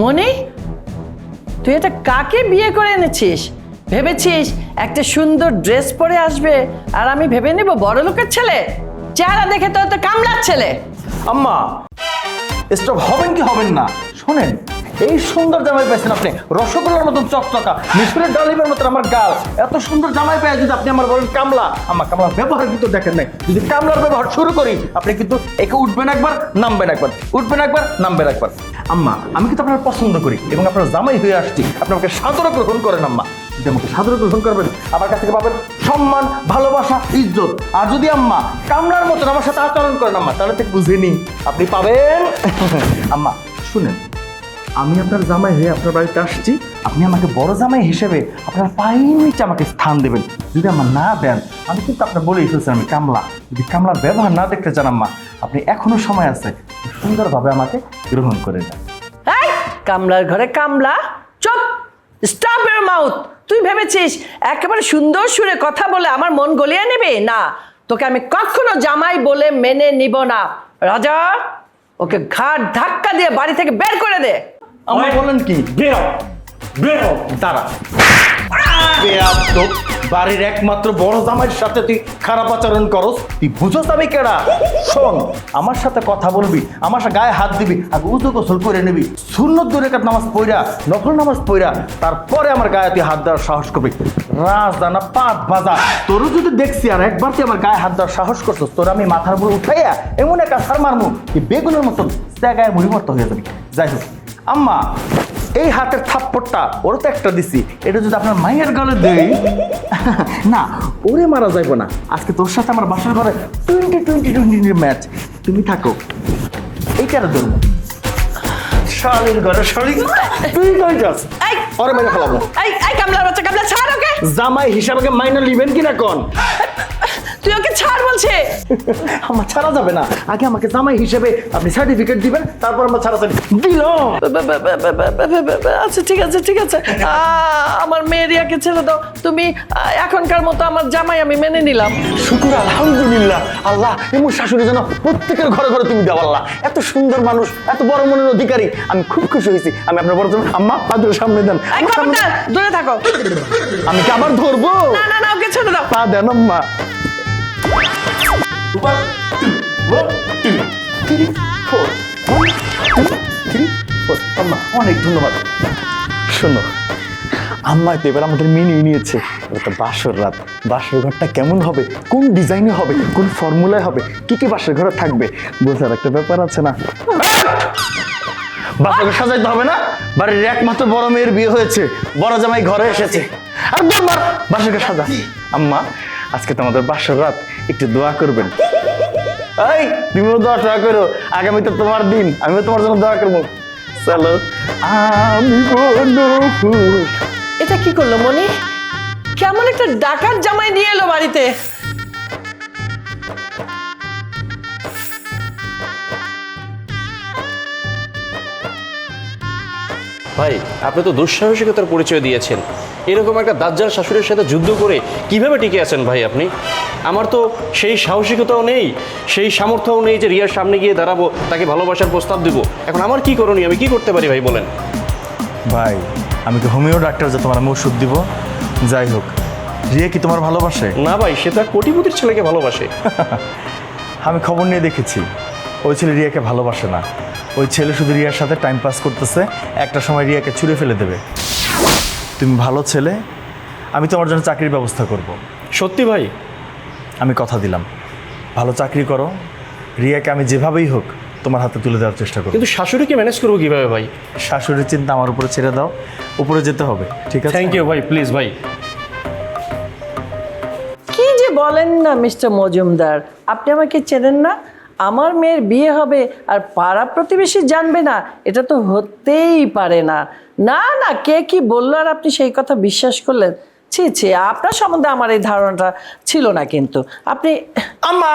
মনি, তুই এটা কাকে বিয়ে করে এনেছিস? ভেবেছিস একটা সুন্দর ড্রেস পরে আসবে আর আমি ভেবে নেব বড় লোকের ছেলে? চেহারা দেখে তো তো কামলার ছেলে। আম্মা স্টপ হবেন কি হবেন না। শোনেন এই সুন্দর জামাই পাইছেন আপনি। রসগোল্লার মতন চকচকা, মিশরের ডালিমের মতন আমার গাল। এত সুন্দর জামাই পাই যদি আপনি আমার বলেন কামলা, আমার কামলার ব্যবহার কিন্তু দেখেন নাই। যদি কামলার ব্যবহার শুরু করি, আপনি কিন্তু একে উঠবেন একবার, নামবেন একবার। উঠবেন একবার, নামবেন একবার। আম্মা, আমি কিন্তু আপনার পছন্দ করি এবং আপনার জামাই হয়ে আসছি। আপনি আমাকে সাদরে গ্রহণ করেন, আম্মা। যদি আমাকে সাদরে গ্রহণ করবেন, আমার কাছ থেকে পাবেন সম্মান, ভালোবাসা, ইজ্জত। আর যদি আম্মা কামলার মতন আমার সাথে আচরণ করেন, আম্মা, তাহলে ঠিক বুঝিনি। আপনি পাবেন? আম্মা, শুনেন আমি আপনার জামাই হয়ে আপনার বাড়িতে আসছি। আপনি আমাকে বড় জামাই হিসেবে আপনার পায়ের নিচে আমাকে স্থান দেবেন। যদি আমার না দেন, আমি কিন্তু আপনার বলেই ফেলছি আমি কামলা। যদি কামলার ব্যবহার না দেখতে চান আম্মা, আপনি এখনও সময় আছে সুন্দরভাবে আমাকে গ্রহণ করে দেন কামলার ঘরে কামলা? চুপ! স্টপ ইউর মাউথ তুই ভেবেছিস একেবারে সুন্দর সুরে কথা বলে আমার মন গলিয়ে নেবে? না, তোকে আমি কখনো জামাই বলে মেনে নিব না। রাজা, ওকে ঘাট ধাক্কা দিয়ে বাড়ি থেকে বের করে দে। আমার বলেন কি? বেরো বেরো দাঁড়া। বাড়ির একমাত্র বড় জামাইয়ের সাথে তুই খারাপ আচরণ করস? তুই বুঝোস আমি কেডা? শোন আমার সাথে কথা বলবি আমার গায়ে হাত দিবি আর উজু গোসল করে নিবি শূন্য দূরে কাট নামাজ পইরা নকল নামাজ পইরা তারপরে আমার গায়ে তুই হাত দেওয়ার সাহস করবি। রাজদানা পাত বাজা তোরও যদি দেখছি আর একবার তুই আমার গায়ে হাত দেওয়ার সাহস করছিস তোর আমি মাথার উপর উঠাইয়া এমন একটা সার মারমু তুই বেগুনের মতন জায়গায় মুড়িমর্ত হয়ে যাবি। যাই হোক। আম্মা এই হাতের থাপ্পড়টা ওরও তো একটা দিছি। এটা যদি আপনার মায়ের গলে দেই। না ওরে মারা যাইব না। আজকে তোর সাথে আমার বাসার ঘরে টোয়েন্টি টোয়েন্টি টোয়েন্টি ম্যাচ তুমি থাকো। এইটার জন্য। শালির ঘরে শালির তুই কই যাস? এই। ওরে মেরে ফেলাবো। এই এই বাচ্চা কামলা ছাড় ওকে। জামাই হিসাবে মাইনে লিবেন কিনা কোন? ওকে ছাড় বলছে। আমার ছাড়া যাবে না। আগে আমাকে জামাই হিসেবে আপনি সার্টিফিকেট দিবেন তারপর আমার ছাড়া ছাড়ি। দিল আচ্ছা ঠিক আছে ঠিক আছে। আমার মেয়ে রিয়াকে ছেড়ে দাও। তুমি এখনকার মতো আমার জামাই আমি মেনে নিলাম। শুকুর আলহামদুলিল্লাহ। আল্লাহ এমন শাশুড়ি যেন প্রত্যেকের ঘরে ঘরে তুমি দাও আল্লাহ। এত সুন্দর মানুষ এত বড় মনের অধিকারী। আমি খুব খুশি হয়েছি। আমি আপনার বড় আম্মা পাদের সামনে দেন। দূরে থাকো। আমি কি আবার ধরবো? না না না ওকে ছেড়ে দাও। পা দেন আম্মা। আম্মা অনেক ধন্যবাদ। শোনো, আম্মা তো এবার আমাদের মেনে নিয়েছে। এবার তো বাসর রাত। বাসর ঘরটা কেমন হবে? কোন ডিজাইনে হবে? কোন ফর্মুলায় হবে? কি কি বাসর ঘরে থাকবে? বোঝার একটা ব্যাপার আছে না? বাসাকে সাজাইতে হবে না? বাড়ির একমাত্র বড় মেয়ের বিয়ে হয়েছে। বড় জামাই ঘরে এসেছে। আর বাসাকে সাজা। আম্মা, আজকে তো আমাদের বাসর রাত। একটু দোয়া করবেন। এই তুমিও দোয়া টোয়া করো। আগামীতে তোমার দিন, আমিও তোমার জন্য দোয়া করব। চলো। আমি এটা কি করল মনি? কেমন একটা ডাকাত জামাই নিয়ে এলো বাড়িতে। ভাই আপনি তো দুঃসাহসিকতার পরিচয় দিয়েছেন। এরকম একটা দাজ্জাল শাশুড়ির সাথে যুদ্ধ করে কীভাবে টিকে আছেন ভাই আপনি? আমার তো সেই সাহসিকতাও নেই সেই সামর্থ্যও নেই যে রিয়ার সামনে গিয়ে দাঁড়াবো তাকে ভালোবাসার প্রস্তাব দিব। এখন আমার কি করণীয়? আমি কি করতে পারি ভাই বলেন। ভাই আমি কি হোমিও ডাক্তার যে তোমার আমি ওষুধ দিব? যাই হোক রিয়া কি তোমার ভালোবাসে? না ভাই সে তো এক কোটিপতির ছেলেকে ভালোবাসে। আমি খবর নিয়ে দেখেছি ওই ছেলে রিয়াকে ভালোবাসে না। ওই ছেলে শুধু রিয়ার সাথে টাইম পাস করতেছে একটা সময় রিয়াকে ছুঁড়ে ফেলে দেবে। তুমি ভালো ছেলে আমি তোমার জন্য চাকরির ব্যবস্থা করব। সত্যি ভাই? আমি কথা দিলাম। ভালো চাকরি করো রিয়াকে আমি যেভাবেই হোক তোমার হাতে তুলে দেওয়ার চেষ্টা করব। কিন্তু শাশুড়িকে ম্যানেজ করব কীভাবে ভাই? শাশুড়ির চিন্তা আমার উপরে ছেড়ে দাও উপরে যেতে হবে ঠিক আছে? থ্যাংক ইউ ভাই প্লিজ ভাই। কি যে বলেন না মিস্টার মজুমদার আপনি আমাকে চেনেন না? আমার মেয়ের বিয়ে হবে আর পাড়া প্রতিবেশী জানবে না এটা তো হতেই পারে না। না না কে কি বলল আর আপনি সেই কথা বিশ্বাস করলেন? ছি ছি আপনার সম্বন্ধে আমার এই ধারণাটা ছিল না কিন্তু। আপনি আম্মা!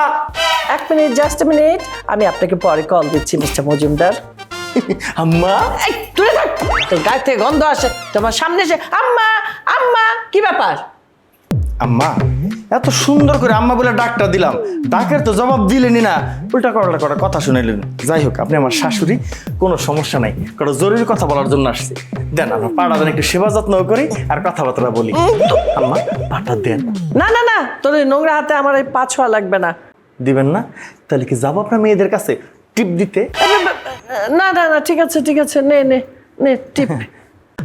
এক মিনিট জাস্ট মিনিট আমি আপনাকে পরে কল দিচ্ছি মিস্টার মজুমদার। আম্মা! এই দূরে থাক! তোর গায়ে থেকে গন্ধ আসে তোমার সামনে এসে আম্মা আম্মা কি ব্যাপার? আম্মা এত সুন্দর করে আম্মা বলে ডাকটা দিলাম। ডাকের তো জবাব দিলেনি না। উল্টা কটা কটা কথা শুনাইলেন। যাই হোক আপনি আমার শাশুড়ি কোনো সমস্যা নাই। কোনো জরুরি কথা বলার জন্য আসছি। দেন আমরা পাড়া দেন একটু সেবা যত্ন করি আর কথাবার্তা বলি। আম্মা পাটা দেন। না না না তোর এই নোংরা হাতে আমার এই পা ছোঁয়া লাগবে না। দিবেন না? তাহলে কি যাব আপনার মেয়েদের কাছে? টিপ দিতে? না না না ঠিক আছে ঠিক আছে নে নে নে টিপ।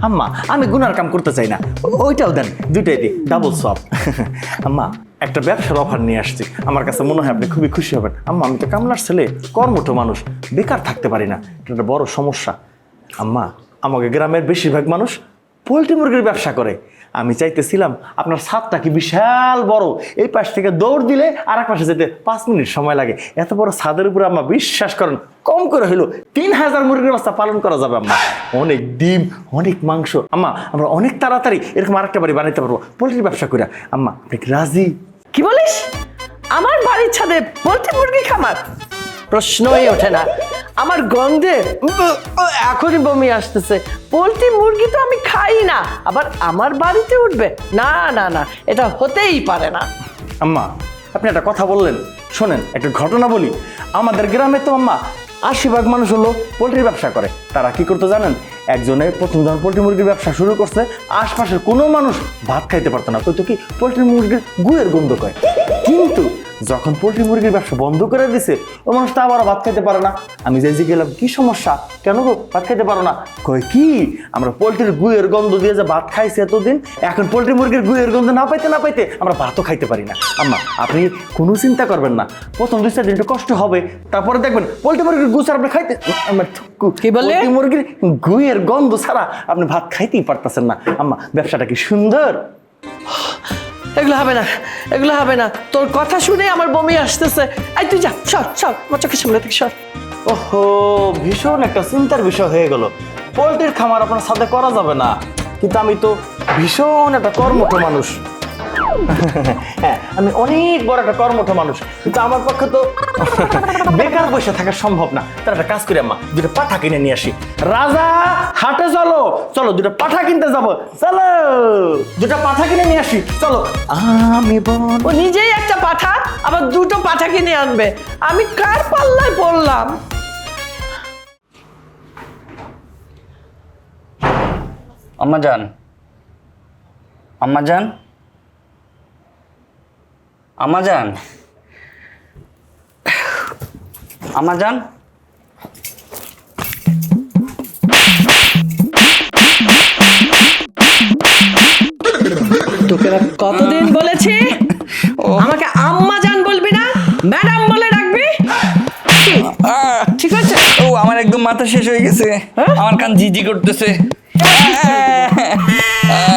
আম্মা, আমি গুনার কাম করতে চাই না। ওইটাও দেন, দুইটাই দিই ডাবল সব আম্মা, একটা ব্যবসার অফার নিয়ে আসছি। আমার কাছে মনে হয় আপনি খুবই খুশি হবেন। আম্মা, আমি তো কামলার ছেলে, কর্মঠ মানুষ, বেকার থাকতে পারি না। এটা একটা বড় সমস্যা। আম্মা, আমাকে গ্রামের বেশিরভাগ মানুষ পোলট্রি মুরগির ব্যবসা করে। আমি চাইতেছিলাম আপনার ছাদটা কি বিশাল বড়? এই পাশ থেকে দৌড় দিলে আর এক পাশে যেতে পাঁচ মিনিট সময় লাগে। এত বড় ছাদের উপরে আম্মা বিশ্বাস করেন কম করে হইল তিন হাজার মুরগির বাচ্চা পালন করা যাবে আম্মা। অনেক ডিম অনেক মাংস। আম্মা আমরা অনেক তাড়াতাড়ি এরকম আরেকটা বাড়ি বানাইতে পারব পোলট্রির ব্যবসা করে আম্মা আপনি কি রাজি? কি বলিস? আমার বাড়ির ছাদে পোলট্রি মুরগি খামার? প্রশ্নই ওঠে না। আমার গন্ধে এখনই বমি আসতেছে। পোলট্রি মুরগি তো আমি খাই না, আবার আমার বাড়িতে উঠবে। না না না, এটা হতেই পারে না। আম্মা, আপনি একটা কথা বললেন। শোনেন, একটা ঘটনা বলি। আমাদের গ্রামে তো আম্মা আশি ভাগ মানুষ হলো পোলট্রির ব্যবসা করে। তারা কি করতে জানেন? একজনে প্রথম যখন পোলট্রি মুরগির ব্যবসা শুরু করছে, আশপাশের কোনো মানুষ ভাত খাইতে পারতো না। তো কি, পোলট্রি মুরগির গুয়ের গন্ধ কয়। কিন্তু যখন পোলট্রি মুরগির ব্যবসা বন্ধ করে দিছে ওই মানুষটা আবার ভাত খাইতে পারে না। আমি যাই যে গেলাম কি সমস্যা? কেন গো ভাত খাইতে পারো না? কয় কি? আমরা পোলট্রির গুয়ের গন্ধ দিয়ে যে ভাত খাইছি এতদিন এখন পোলট্রি মুরগির গুয়ের গন্ধ না পাইতে না পাইতে আমরা ভাতও খাইতে পারি না। আম্মা আপনি কোনো চিন্তা করবেন না। প্রথম দুই চার দিন একটু কষ্ট হবে তারপরে দেখবেন পোলট্রি মুরগির গু ছাড়া আপনি খাইতে আমার কি? পোল্ট্রি মুরগির গুয়ের গন্ধ ছাড়া আপনি ভাত খাইতেই পারতেছেন না। আম্মা ব্যবসাটা কি সুন্দর? এগুলো হবে না, এগুলো হবে না। তোর কথা শুনে আমার বমি আসতেছে। এই, তুই যা, সর সর, আমার চোখের সামনে থেকে সর। ওহো, ভীষণ একটা চিন্তার বিষয় হয়ে গেল। পোলট্রির খামার আপনার সাথে করা যাবে না। কিন্তু আমি তো ভীষণ একটা কর্মঠ মানুষ। হ্যাঁ আমি অনেক বড় একটা কর্মঠ মানুষ কিন্তু আমার পক্ষে তো বেকার বসে থাকা সম্ভব না। তার একটা কাজ করি আম্মা দুটো পাঠা কিনে নিয়ে আসি। রাজা হাটে চলো। চলো দুটো পাঠা কিনতে যাব। চলো। দুটো পাঠা কিনে নিয়ে আসি। চলো। আমি বন ও নিজেই একটা পাঠা? আবার দুটো পাঠা কিনে আনবে। আমি কার পাল্লায় পড়লাম? আম্মা যান আম্মা যান আমাজান আম্মা যান তোকে না কতদিন বলেছি আমাকে আম্মা জান বলবি না ম্যাডাম বলে রাখবি কি? ঠিক আছে ও আমার একদম মাথা শেষ হয়ে গেছে আমার কান জিজি করতেছে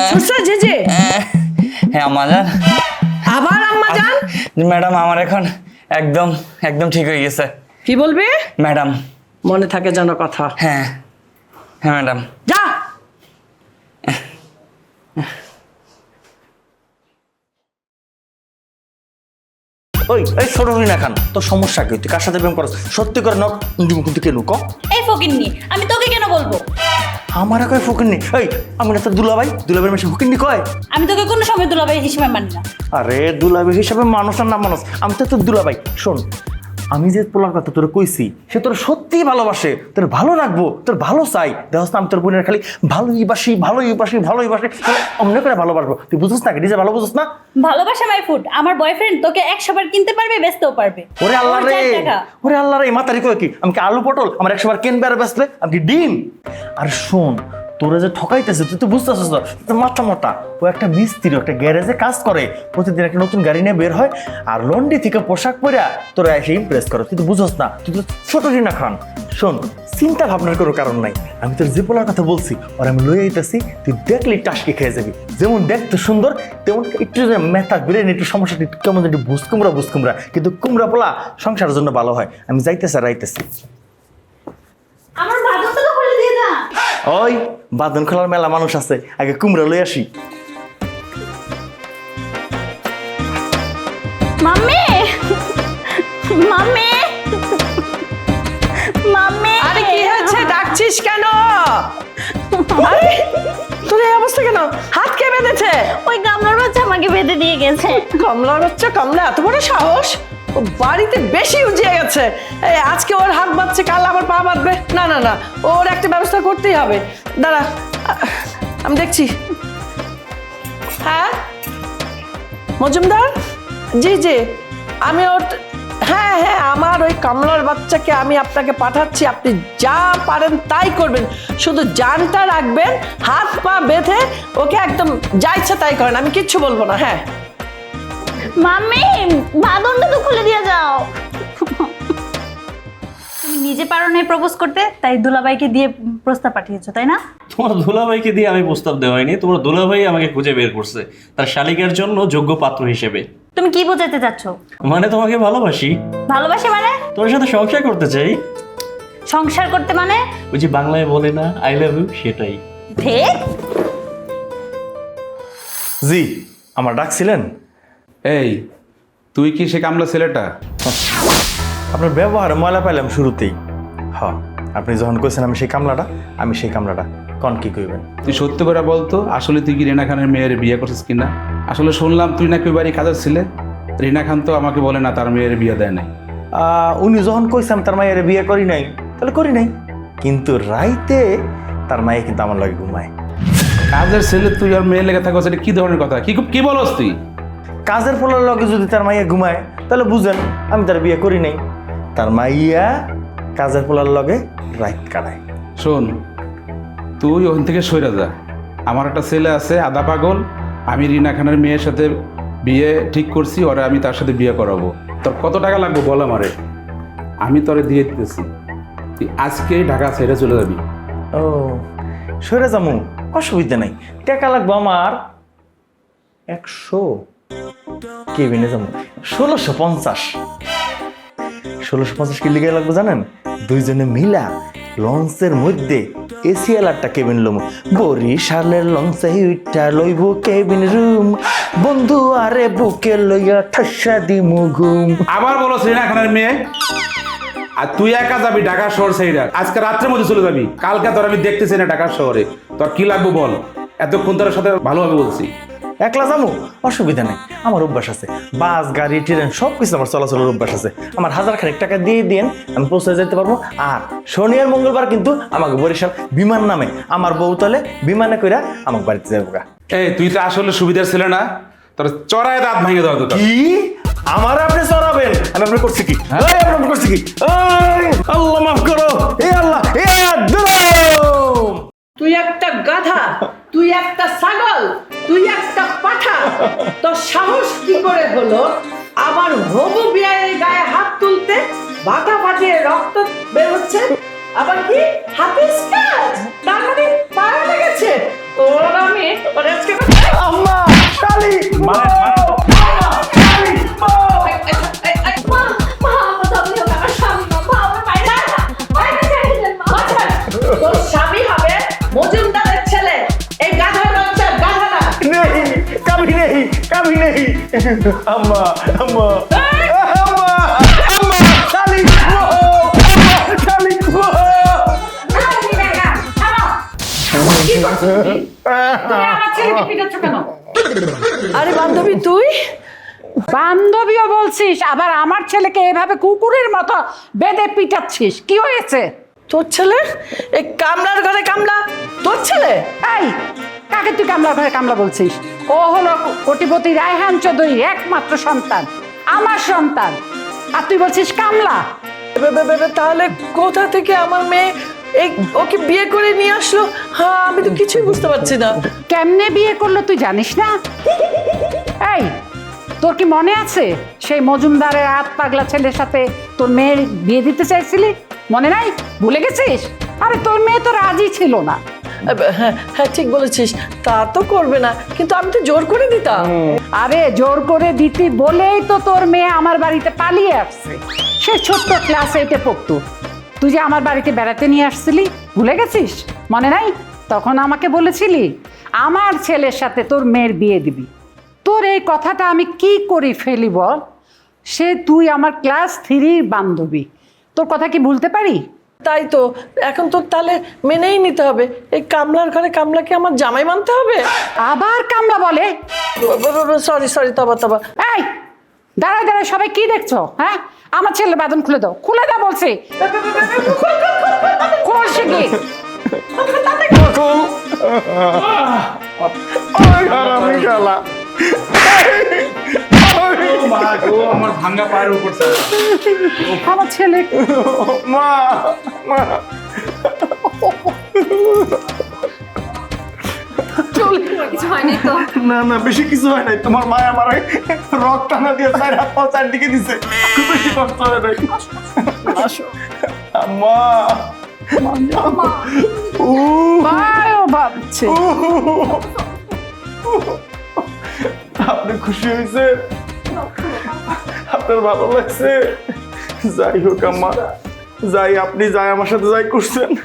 সুসা হ্যাঁ আম্মা যান জান ম্যাডাম আমার এখন একদম একদম ঠিক হয়ে গেছে। কি বলবি? ম্যাডাম। মনে থাকে যেন কথা। হ্যাঁ। হ্যাঁ ম্যাডাম। যা! ওই এই ছোট না খান তোর সমস্যা কি? তুই কার সাথে প্রেম করছ সত্যি করে নক কিন্তু কেন ক? এই ফকিন্নি আমি তোকে কেন বলব? আমার কয় ফুকিনি এই আমি না তো দুলাভাই দুলাভাইয়ের মেশে ফুকিনি কয়? আমি তোকে কোনো সময় দুলাভাই হিসেবে মানি না। আরে দুলাভাই হিসাবে মানুষ আর না মানুষ আমি তো তোর দুলাভাই। শোন আমি যে পোলার কথা তোর কইছি সে তোর সত্যিই ভালোবাসে। তোর ভালো রাখব তোর ভালো চাই। দেখছ না আমি তোর বোনের খালি ভালোই বাসি ভালোই বাসি ভালোই বাসি অন্য করে ভালোবাসবো। তুই বুঝছ না নিজে ভালো বুঝছ না? ভালোবাসা মাই ফুড আমার বয়ফ্রেন্ড তোকে একশো বার কিনতে পারবে বেচতেও পারবে। ওরে আল্লাহ রে ওরে আল্লাহ রে মাতারি কয় কি? আমি কি আলু পটল? আমার একশো বার কেন বেড়ে বেসলে আমি কি ডিম? আর শোন তোরা যে ঠকাইতেছে, তুই তো বুঝতেছিস না। তুই মাথা মোটা। ও একটা মিস্ত্রি, একটা গ্যারেজে কাজ করে। প্রতিদিন একটা নতুন গাড়ি নিয়ে বের হয় আর লন্ডি থেকে পোশাক পরে তোরা এসে ইমপ্রেস করো। তুই তো বুঝোস না, তুই তো ছোট রিনা খান। শোন, চিন্তা ভাবনার কোনো কারণ নাই। আমি তোর যে পোলার কথা বলছি, ওর আমি লই আইতাছি, তুই দেখলি টাসকি খেয়ে যাবি। যেমন দেখতে সুন্দর, তেমন একটু মেথা ব্রেন একটু সমস্যা, একটু কেমন একটু বুঝ কুমড়া কিন্তু কুমড়া পোলা সংসারের জন্য ভালো হয়। আমি যাইতেছি আর আইতেছি। আমার বাদরটা তো খুলে দিয়ে না ওই বাদন খোলার মেলা মানুষ আছে আগে কুমড়া লই আসি। মাম্মি! মাম্মি! মাম্মি! আরে কি হয়েছে? ডাকছিস কেন? আরে তোর এই অবস্থা কেন? হাত কে বেঁধেছে? ওই গামলার বাচ্চা আমাকে বেঁধে দিয়ে গেছে। কমলার বাচ্চা কমলা এত বড় সাহস? ও বাড়িতে বেশি উজিয়ে গেছে। এই, আজকে ওর হাত বাঁধছে, কাল আমার পা বাঁধবে। না না না, ওর একটা ব্যবস্থা করতেই হবে। দাঁড়া, আমি দেখছি। হ্যাঁ? মজুমদার? জি জি। আমি ওর হ্যাঁ হ্যাঁ আমার ওই কমলার বাচ্চাকে আমি আপনাকে পাঠাচ্ছি। আপনি যা পারেন তাই করবেন। শুধু জানটা রাখবেন, হাত পা বেঁধে ওকে একদম যা ইচ্ছা তাই করেন। আমি কিচ্ছু বলব না হ্যাঁ। মাম্মি বাঁধনটা তো খুলে দিয়ে যাও। তুমি নিজে পারো নাই প্রপোজ করতে তাই দুলাভাইকে দিয়ে প্রস্তাব পাঠিয়েছো তাই না? তোমার দুলাভাইকে দিয়ে আমি প্রস্তাব দেওয়া হয়নি তোমার দুলাভাই আমাকে খুঁজে বের করছে তার শালিকার জন্য যোগ্য পাত্র হিসেবে। তুমি কি বোঝাতে চাচ্ছ? মানে তোমাকে ভালোবাসি। ভালোবাসে মানে? তোমার সাথে সংসার করতে চাই। সংসার করতে মানে? ওই যে বাংলায় বলে না আই লাভ ইউ সেটাই। জি আমার ডাকছিলেন এই তুই কি সে কামলা ছেলেটা? আপনার ব্যবহার ময়লা পাইলাম শুরুতেই। হ আপনি যখন কইছেন আমি সেই কামলাটা আমি সেই কামলাটা। কন কি কইবেন? তুই সত্যি করে বলতো আসলে তুই কি রিনা খানের মেয়ের বিয়ে করছিস কিনা? আসলে শুনলাম তুই নাকি বাড়ি কাজের ছিলে। রিনা খান তো আমাকে বলে না তার মেয়ের বিয়ে দেয় নাই। আহ, উনি যখন কইছেন তার মায়ের বিয়ে করি নাই তাহলে করি নাই। কিন্তু রাইতে তার মায়ে কিন্তু আমার লাগে ঘুমায়। কাজের ছেলে তুই আর মেয়ে লেগে থাকো সেটা কি ধরনের কথা? কি কি বলস তুই? কাজের ফলের লগে যদি তার মাইয়া ঘুমায় তাহলে বুঝেন আমি তার বিয়ে করি নাই। তার মাইয়া কাজের ফলার লগে রাইত কাটায়। শোন তুই ওখান থেকে সইরা যা। আমার একটা ছেলে আছে আদা পাগল। আমি রিনা খানের মেয়ের সাথে বিয়ে ঠিক করছি ওরা আমি তার সাথে বিয়ে করাবো। তোর কত টাকা লাগবে বল আমারে? আমি তোরে দিয়ে দিতেছি। তুই আজকেই ঢাকা ছেড়ে চলে যাবি। ও সরে যামু অসুবিধা নাই। টাকা লাগবো আমার একশো। যাব। ষোলোশো পঞ্চাশ। ষোলোশো পঞ্চাশ কি লিগে লাগবে জানেন? দুইজনে মিলা লঞ্চের মধ্যে কেবিন লঞ্চে লইব কেবিন রুম। বন্ধু আরে বুকে লইয়া ঠাসা আবার বলো খানের মেয়ে। আর তুই একা যাবি ঢাকা শহর সেইরা আজকে রাত্রের মধ্যে চলে যাবি। কালকে তোর আমি দেখতেছি না ঢাকা শহরে। তোর কি লাগবে বল? এতক্ষণ তোর সাথে ভালোভাবে বলছি। একলা যাব? অসুবিধা নেই। আমার অভ্যাস আছে। বাস গাড়ি ট্রেন সব কিছু আমার চলাচলের অভ্যাস আছে। আমার হাজার খানিক টাকা দিয়ে দিন আমি পৌঁছে যেতে পারব। আর শনি আর মঙ্গলবার কিন্তু আমাকে বরিশাল বিমান নামে। আমার বউ তলে বিমানে কইরা আমাকে বাড়িতে যাব গা। এই তুই তো আসলে সুবিধার ছিল না। তোর চড়ায় দাঁত ভেঙে দেওয়া কি? আমার আপনি চড়াবেন? আমি আপনার করছি কি? এই, আমি আপনার করছি কি? এই, আল্লাহ মাফ করো। এ আল্লাহ এ তুই একটা গাধা। তুই একটা ছাগল তুই একটা পাঠা। তো সাহস কি করে হলো? আমার হবু বিয়ের গায়ে হাত তুলতে বাটা ফাটিয়ে রক্ত বের হচ্ছে। আবার কি? হাতে স্ক্র্যাচ তার মানে পায়ে লেগেছে। ওর আমি তোর আজকে আম্মা শালি মানে আম্মা আম্মা আরে বান্ধবী তুই? বান্ধবীও বলছিস আবার আমার ছেলেকে এভাবে কুকুরের মতো বেঁধে পিটাচ্ছিস? কি হয়েছে? তোর ছেলে? এই কামলার ঘরে কামলা। তোর ছেলে? এই কাকে তুই কামলা ঘরে কামলা বলছিস? ও হলো কোটিপতি রায়হান চৌধুরীর একমাত্র সন্তান আমার সন্তান। আর তুই বলছিস কামলা। তাহলে কোথা থেকে আমার মেয়ে এই ওকে বিয়ে করে নিয়ে আসলো? হ্যাঁ আমি তো কিছুই বুঝতে পারছি না। কেমনে বিয়ে করল তুই জানিস না? এই তোর কি মনে আছে সেই মজুমদারের হাত পাগলা ছেলের সাথে তোর মেয়ের বিয়ে দিতে চাইছিলি? মনে নাই? ভুলে গেছিস? আরে তোর মেয়ে তো রাজি ছিল না। হ্যাঁ হ্যাঁ ঠিক বলেছিস। তা তো করবে না, কিন্তু আমি তো জোর করে দিতাম। আরে, জোর করে দিতি বলেই তো তোর মেয়ে আমার বাড়িতে পালিয়ে আসছে। সে ছোট্ট ক্লাস এইটে পড়তো। তুই যে আমার বাড়িতে বেড়াতে নিয়ে আসছিলি, ভুলে গেছিস? মনে নাই? তখন আমাকে বলেছিলি, আমার ছেলের সাথে তোর মেয়ের বিয়ে দিবি। তোর এই কথাটা আমি কি করি ফেলি বল? সে তুই আমার ক্লাস থ্রির বান্ধবী। তোর কথা কি ভুলতে পারি? তাই তো এখন তো তাহলে মেনেই নিতে হবে এই কামলার ঘরে কামলাকে আমার জামাই মানতে হবে আবার কামলা বলে সরি সরি তবা তবা এই দাঁড়ায় দাঁড়ায় সবাই কি দেখছ হ্যাঁ আমার ছেলে বাদন খুলে দাও খুলে দাও বলছি খুলছে কি আমার ভাঙ্গা পায়ের উপর আমার ছেলে। মা মা। কিছু হয়নি তো। না না বেশি কিছু হয় নাই। তোমার মা আমার রক টানা দিয়ে চার হাত পা চারদিকে দিছে। খুব বেশি কষ্ট হয় নাই। মা আপনি খুশি হয়েছে আপনার ভালো লাগছে? যাই হোক আম্মা। যাই আপনি যাই আমার সাথে যাই করছেন।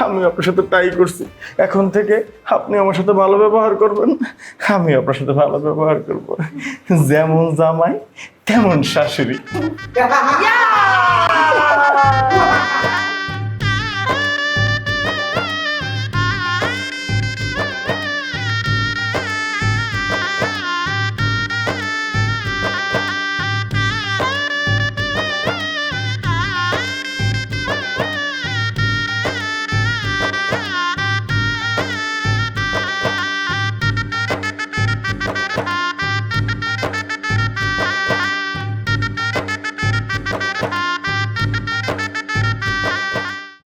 আমি আপনার সাথে তাই করছি। এখন থেকে আপনি আমার সাথে ভালো ব্যবহার করবেন। আমি আপনার সাথে ভালো ব্যবহার করব। যেমন জামাই তেমন শাশুড়ি।